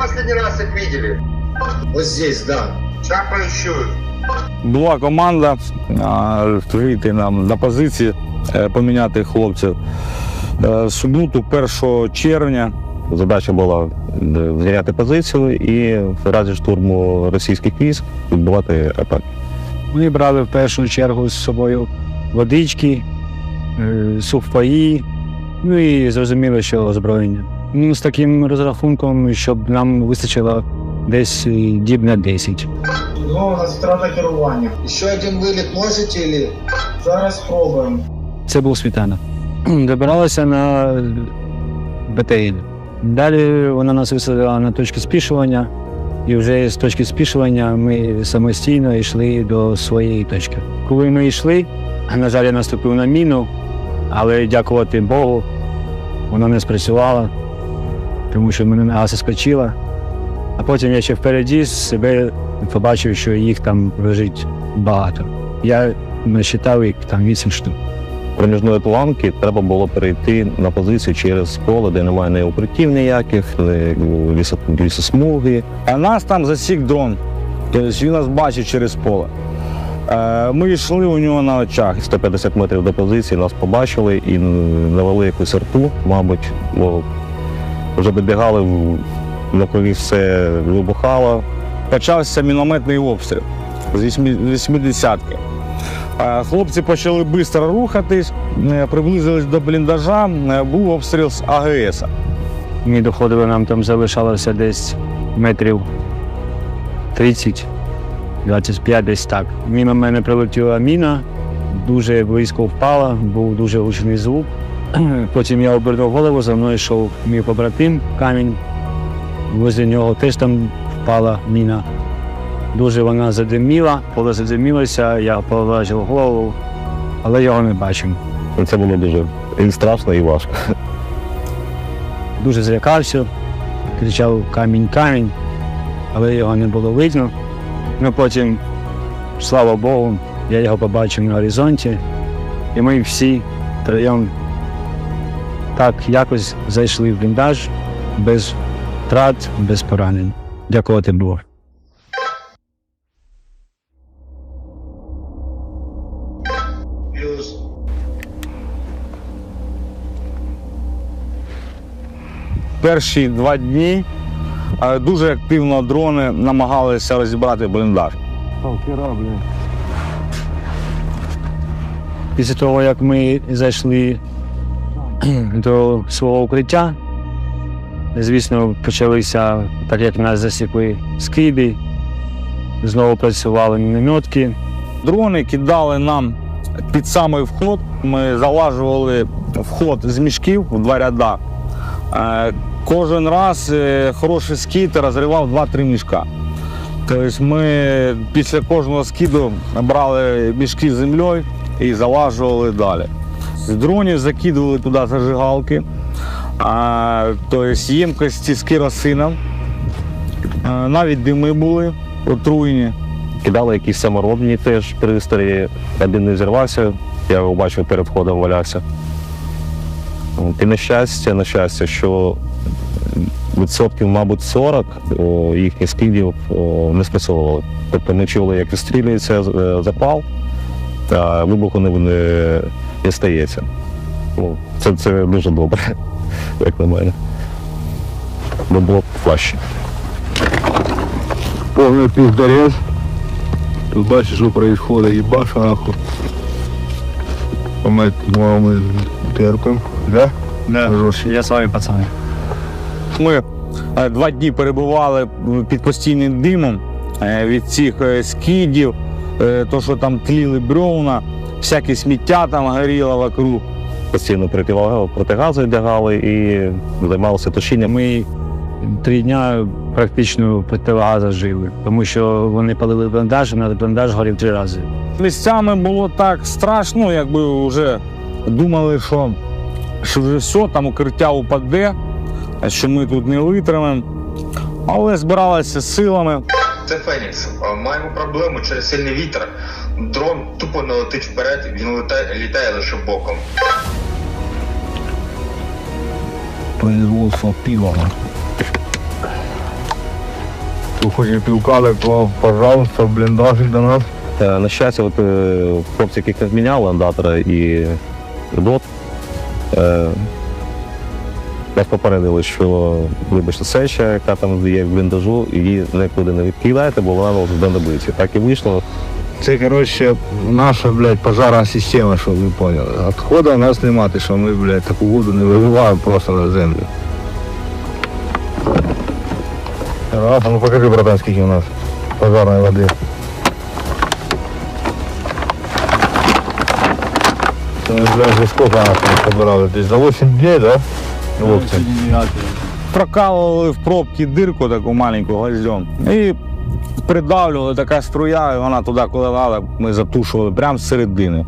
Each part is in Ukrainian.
Последний раз их видели? Вот здесь, да. Сейчас. Була команда а, вийти нам на позиції, е, поміняти хлопців. Е, в суботу, 1 червня, задача була е, зайняти позицію і в разі штурму російських військ відбувати атаки. Ми брали в першу чергу з собою водички, сухпаї, ну і зрозуміло, що озброєння. Ну, з таким розрахунком, щоб нам вистачило десь е, діб на 10. Ну, у нас втрата керування. Еще один вылет можете или? Зараз спробуємо. Це був світанок. Добиралися на БТІ. Далі вона нас висадила на точку спішування, і вже з точки спішування ми самостійно йшли до своєї точки. Коли ми йшли, на жаль, я наступив на міну, але дякувати Богу, вона не спрацювала, тому що мене нога заскочила. А потім я ще впереді себе побачив, що їх там лежить багато. Я насчитав їх там 8 штук. Проміжної планки треба було перейти на позицію через поле, де немає ні укриттів ніяких, ні лісосмуги. А нас там засік дрон. Тобто він нас бачить через поле. Е, Ми йшли у нього на очах 150 метрів до позиції, нас побачили і навели якусь рту, мабуть, бо вже добігали, в- навкруги все вибухало. Почався мінометний обстріл з 80-ки. Е, Хлопці почали швидко рухатись, е, приблизились до бліндажа, е, був обстріл з АГС. Ми доходили, нам там залишалося десь метрів 30, 25 десь так. Мимо мене прилетіла міна, дуже близько впала, був дуже гучний звук. Потім я обернув голову, за мною йшов мій побратим камінь. Возле нього теж там впала міна. Дуже вона задиміла, коли задимілася, я положив голову, але його не бачив. Це було дуже і страшно, і важко. дуже злякався, кричав камінь, камінь, але його не було видно. Ну потім, слава Богу, я його побачив на горизонті, і ми всі троєм так якось зайшли в бліндаж без втрат, без поранень. Дякувати Богу. Перші два дні е, дуже активно дрони намагалися розібрати бліндаж. Після того, як ми зайшли до свого укриття, звісно, почалися, так як нас засікли скиди, знову працювали мінометки. Дрони кидали нам під самий вход. Ми залажували вход з мішків в два ряда. Е, Кожен раз е, хороший скид розривав 2-3 мішка. Тобто ми після кожного скиду брали мішки з землею і залажували далі. З дронів закидували туди зажигалки, тобто ємкості з керосином. Навіть дими були отруєні. Кидали якісь саморобні теж пристрої. Один не зірвався, я його бачив перед входом валявся. І на щастя, на щастя, що відсотків, мабуть, 40 о, їхніх скидів не спрацьовували. Тобто не чули, як відстрілюється е, запал, та вибуху не, не, не стається. Ну, це, це дуже добре, як на мене. Бо було б важче. Повний піздарез. Тут бачиш, що происходит, їбаш нахуй. Ми, ми терпим, да? Жорстко. Я з вами, пацани. Ми е, два дні перебували під постійним димом е, від цих е, скидів, е, то, що там тліли бревна, всяке сміття там горіло вокруг. Постійно протигази вдягали і займалися тушінням. Ми три дня практично противогаза жили, тому що вони палили бліндаж, і на бліндаж горів три рази. Місцями було так страшно, якби вже думали, що, що вже все, там укриття упаде, що ми тут не витримаємо. Але збиралися силами. Це Фенікс. Маємо проблему через сильний вітер. Дрон тупо не летить вперед, він літає, літає лише боком. Производство пива. Хто хоче півка, такого, пожалуйста, бліндажик до нас. Е, На щастя, от, е, хлопці, яких не зміняли, андатора і ДОТ, е, нас попередили, що вибачте, сеча, яка там є в бліндажу, її нікуди не відкидайте, бо вона може знадобиться. Так і вийшло. Це, коротше, наша, блядь, пожарна система, щоб ви поняли. Отходу у нас немає, що ми, блядь, таку воду не виливаємо просто на землю. Раз, ну покажи, братан, скільки у нас пожарної води. Це ми, блядь, вже скільки нас там собирали? Десь за 8 днів, да? Хлопці. Прокалували в пробки дирку таку маленьку гвоздем і придавлювали така струя, і вона туди, коли лала, ми затушували прямо з середини.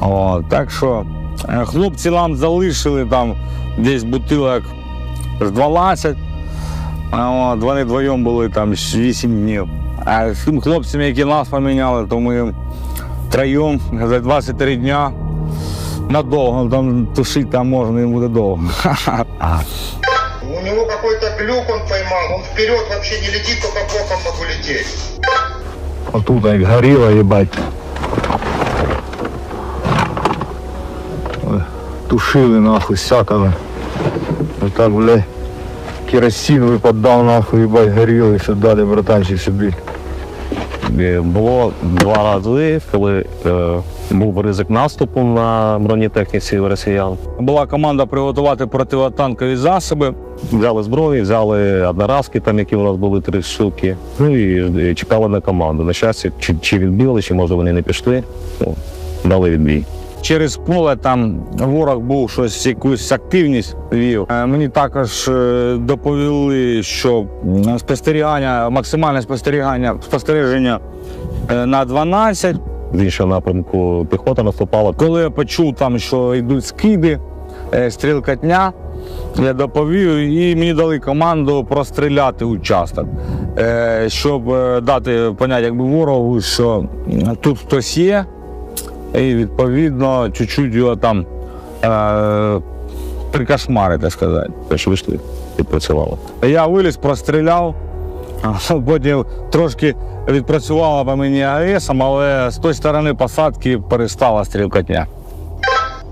О, так що е, хлопці нам залишили там десь бутилок з 12. От, вони вдвоєм були там 8 днів. А з тим хлопцям, які нас поміняли, то ми троєм за 23 дня надовго там тушити там можна і буде довго. У него какой-то глюк он поймал, он вперед вообще не летит, только боком могу лететь. Отут як горіло, їбать. Ой, Тушили нахуй, сякали. Отак, блядь, керосин випадав нахуй, їбать, горіло, і все далі, братанчик собі. Е, Було два рази, коли е, був ризик наступу на бронетехніці росіян. Була команда приготувати противотанкові засоби. Взяли зброю, взяли одноразки, там, які у нас були три штуки. Ну і чекали на команду. На щастя, чи, відбили, чи може вони не пішли. Дали відбій. Через поле там ворог був щось, якусь активність вів. Е, Мені також е, доповіли, що спостерігання, максимальне спостерігання, спостереження е, на 12. З іншого напрямку піхота наступала. Коли я почув там, що йдуть скиди, стрілкатня, я доповів і мені дали команду простріляти участок, щоб дати поняття якби ворогу, що тут хтось є, і відповідно чуть-чуть його там е, прикошмарити, так сказати. Теж вийшли, відпрацювали. Я виліз, простріляв, а потім трошки відпрацювала по мені АЕСом, але з тої сторони посадки перестала стрілкатня.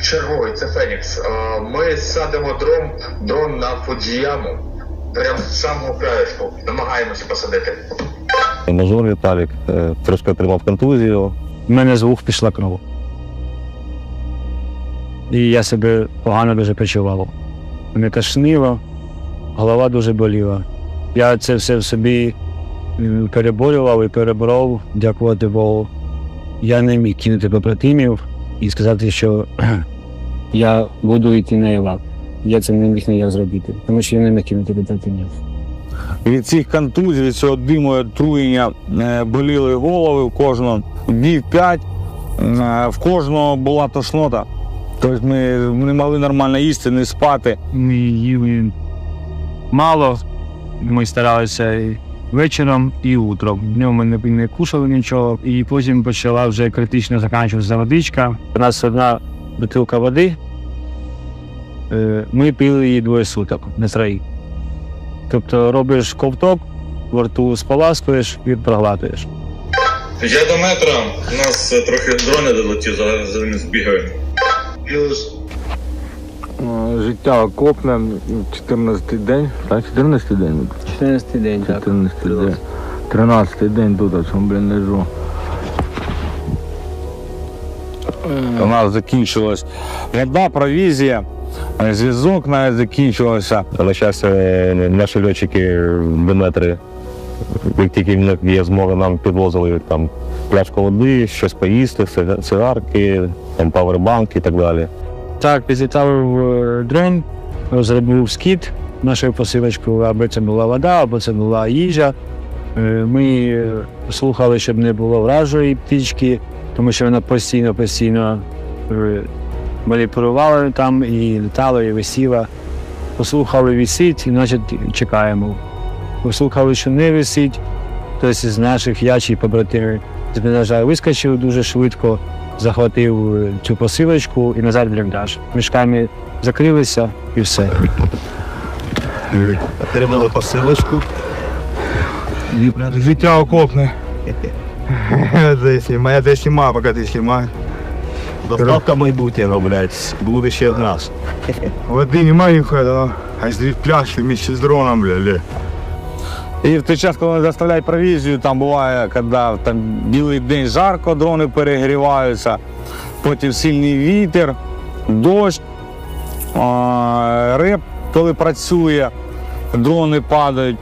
Черговий, це Фенікс. Е, Ми садимо дрон, дрон на Фудзіяму. Прямо з самого краєшку. Намагаємося посадити. Мажор Віталік е, трошки отримав контузію. У мене з вух пішла кров. І я себе погано дуже почував. Мене тошнило, голова дуже боліла. Я це все в собі переборював і переборов, дякувати Богу. Я не міг кинути побратимів і сказати, що я буду йти на Ілак. Я це не міг ніяк зробити, тому що я не міг кинути побратимів. Від цих контузій, від цього диму отруєння е, боліли голови в кожного. Днів п'ять е, в кожного була тошнота. Тобто ми не могли нормально їсти, не спати. Ми їли мало. Ми старалися і вечором і утром. Днем ми не, не кушали нічого, і потім почала вже критично закінчуватися водичка. У нас одна бутилка води. Е, Ми пили її двоє суток на троїх. Тобто робиш ковток, во рту споласкуєш і проглатуєш. Я до метра, у нас е, трохи дрони долетів, зараз за ними збігаємо. Плюс. Е, Життя окопне, 14 день, так, 14 день. 14 день, 14 день. 13 день тут, а цьому, блін, лежу. У нас закінчилась вода, провізія, е, зв'язок навіть закінчувався. На щастя, наші льотчики до метри, як тільки є змога, нам підвозили там пляшку води, щось поїсти, цига- цигарки, там павербанк і так далі. Так, підлітав е, дрон, зробив скіт нашою посилочкою, аби це була вода, або це була їжа. Е, Ми е, слухали, щоб не було вражої птички, тому що вона постійно, постійно е, маніпулювала там і літала, і висіла. Послухали висить, і значить чекаємо. Послухали, що не висить, хтось із наших ячий побратимів з бліндажа вискочив дуже швидко, захватив е, цю посилочку і назад в бліндаж. Мішками закрилися і все. Отримали посилочку. Життя окопне. Це знімає, я тебе знімаю, поки ти знімаєш. Доставка майбутнього, блядь, буде ще від нас. Води немає ніхуя. А з пляшки вместе з дроном, бля, бля. І в той час, коли вони доставляють провізію, там буває, коли там білий день жарко, дрони перегріваються, потім сильний вітер, дощ, реп, коли працює, дрони падають.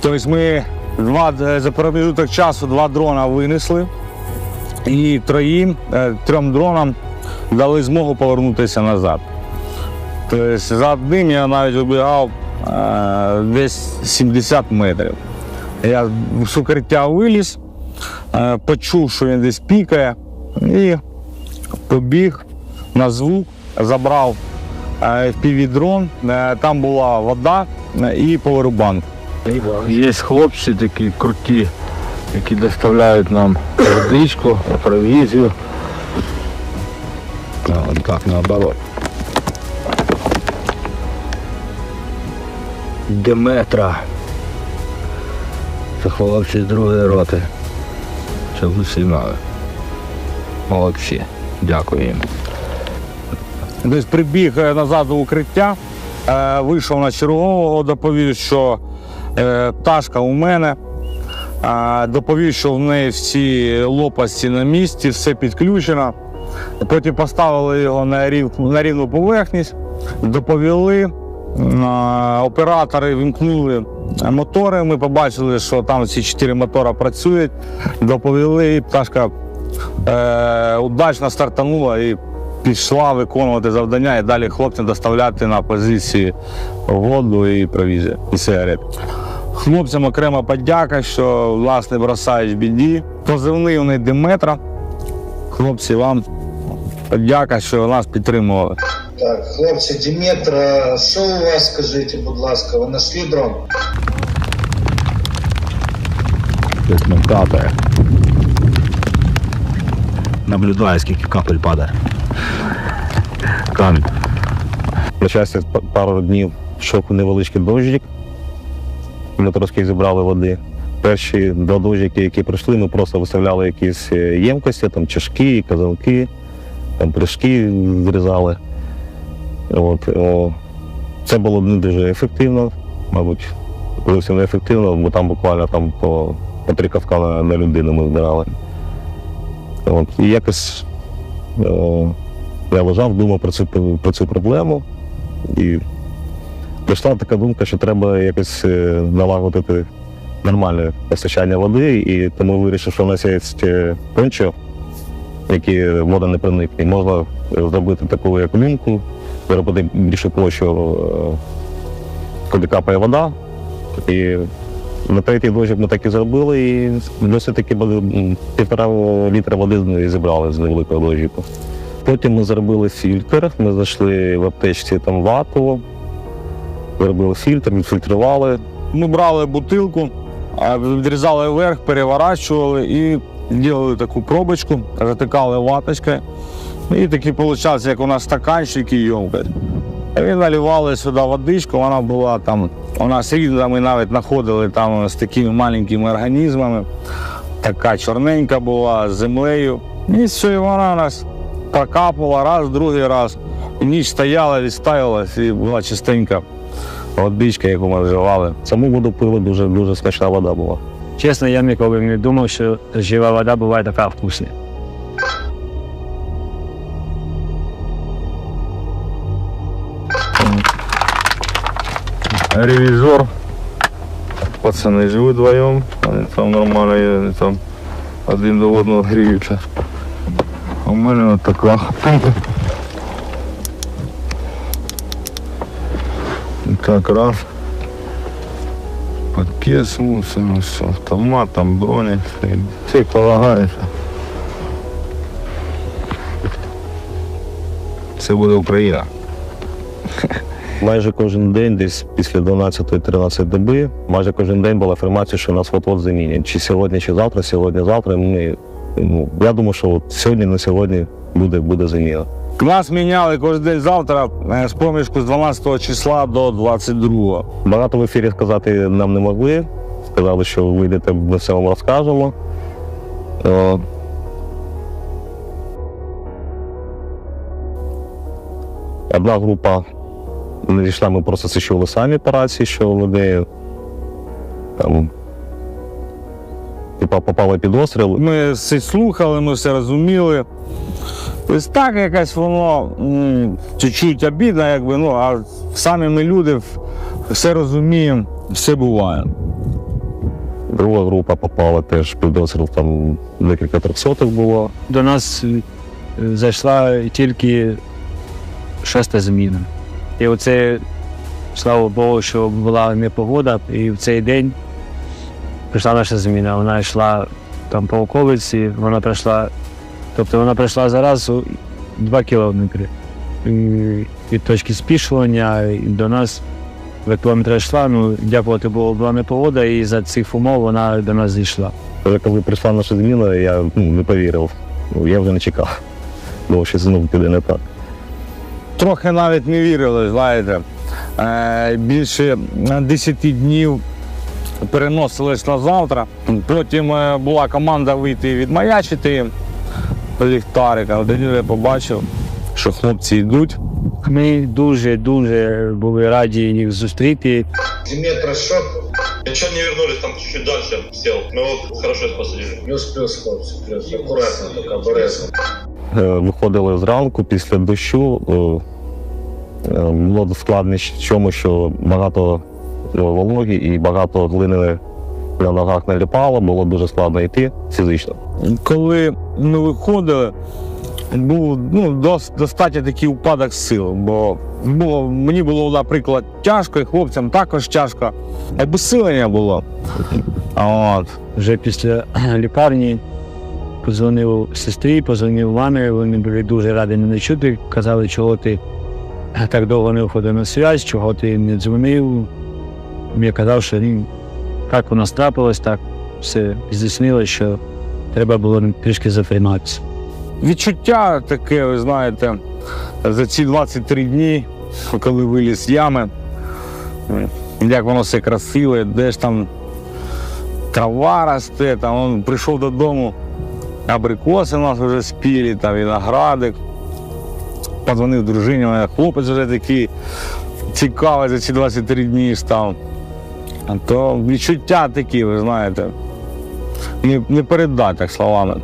Тобто ми два, за промежуток часу два дрона винесли і троїм, е, трьом дронам дали змогу повернутися назад. Тобто за одним я навіть вибігав десь 70 метрів. Я з укриття виліз, е, почув, що він десь пікає, і побіг на звук, забрав дрон. Там була вода е, і повербанк. Є хлопці такі круті, які доставляють нам водичку, провізію. Так, наоборот. Деметра. Це хлопці другої роти. Ви всі. Молодці. Дякую їм. Десь прибіг е, назад до укриття, е, вийшов на чергового, доповів, що е, пташка у мене. Доповів, що в неї всі лопасті на місці, все підключено. Потім поставили його на рівну поверхність, доповіли. Оператори вімкнули мотори. Ми побачили, що там всі чотири мотора працюють. Доповіли, і пташка е, удачно стартанула і пішла виконувати завдання і далі хлопцям доставляти на позиції воду і провізію, і сигарет. Хлопцям окрема подяка, що власне бросають в біді. Позивний у них Диметра. Хлопці, вам подяка, що нас підтримували. Так, хлопці, Діметра, що у вас, скажіть, будь ласка, ви знайшли дрон? Нам капає. Наблюдаю, скільки капель падає. Камінь. На щастя, п- пару днів йшов невеличкий дощик. Ми трошки зібрали води. Перші два дощики, які прийшли, ми просто виставляли якісь е, ємкості, там чашки, казанки, там пляшки зрізали. От, о, це було не дуже ефективно, мабуть, зовсім не ефективно, бо там буквально там по, по три кавка на, на людину ми збирали. От, і якось о, я лежав, думав про цю, про цю проблему. І прийшла така думка, що треба якось е, налагодити нормальне постачання води, і тому вирішив, що в нас є е, пончо, які вода не проникне. Можна е, зробити таку як лунку, зробити більше площу, е, куди капає вода. І на третій дощик ми так і зробили, і досить таки півтора літра води зібрали з невеликого дощику. Потім ми зробили фільтр, ми знайшли в аптечці там вату, зробили фільтр, відфільтрували. Ми брали бутилку, відрізали вверх, переворачували і робили таку пробочку, затикали ваточкою. І такий виходить, як у нас стаканчик і ємкость. І наливали сюди водичку, вона була там, у нас рідна, навіть знаходили там з такими маленькими організмами. Така чорненька була з землею. І все, і вона нас прокапувала раз, другий раз. І ніч стояла, відставилась і була чистенька водичка, яку ми вживали. Саму воду пили дуже дуже смачна вода була. Чесно, я ніколи не думав, що жива вода буває така вкусна. Ревізор. Пацани живуть вдвоєм, вони там нормально є, вони там один до одного гріються. А у мене от така хатинка. Так раз. Пакет мусор, все, автомат, там броня, все, все полагається. Це буде Україна. Майже кожен день, десь після 12-13 доби, майже кожен день була інформація, що нас от-от замінять. Чи сьогодні, чи завтра, сьогодні, завтра. Ми, ну, я думаю, що от сьогодні на сьогодні буде, буде заміна. Нас міняли кожен день завтра е, з проміжку з 12 числа до 22. Багато в ефірі сказати нам не могли. сказали, що вийдете, ми все вам розкажемо. Е, Одна група не дійшла, ми просто це чули самі по рації, що вони там типа попали під обстріл. Ми все слухали, ми все розуміли. Ось так якось воно чуть-чуть обідно, якби, ну, а самі ми люди все розуміємо, все буває. Друга група попала теж під обстріл, там декілька трьохсотих було. До нас е, зайшла тільки шеста зміна. І оце, слава Богу, що була непогода, і в цей день прийшла наша зміна. Вона йшла там по околиці, вона прийшла, тобто вона прийшла зараз у два кілометри. Від точки спішування до нас два кілометри йшла. Ну, дякувати Богу, була непогода, і за цих умов вона до нас зійшла. Коли прийшла наша зміна, я ну, не повірив. Ну, я вже не чекав. Думав, що знову піде не так. Трохи навіть не вірили, знаєте. Е, більше 10 днів переносились на завтра. Потім е, була команда вийти відмаячити їм до ліхтарика. Тоді я побачив, що хлопці йдуть. Ми дуже дуже були раді їх зустріти. Диметра шок. Ничего не вернулись, там чуть-чуть дальше сел. Мы вот хорошо посадили. Плюс-плюс, хлопці, плюс. Акуратно, так, обережно. Е, Виходили зранку після дощу. е, е, Було складність в чому, що багато вологі і багато глини на ногах наліпало, було дуже складно йти фізично. Коли ми виходили, був ну, дос, достатньо такий упадок сил, бо було, мені було, наприклад, тяжко, і хлопцям також тяжко. Обесилення було. А От. Вже після лікарні позвонив сестрі, позвонив мамі. Вони були дуже раді мене чути. Казали, чого ти так довго не виходив на зв'язь, чого ти не дзвонив. Я казав, що ні, так у нас трапилось, так все здійснилося, що треба було трішки затриматися. Відчуття таке, ви знаєте, за ці 23 дні, коли виліз ями, як воно все красиве, де ж там трава росте, там он прийшов додому, абрикоси у нас вже спілі, там виноградик. Подзвонив дружині, мене хлопець вже такий цікавий за ці 23 дні став. А то відчуття такі, ви знаєте, не, не передати так словами.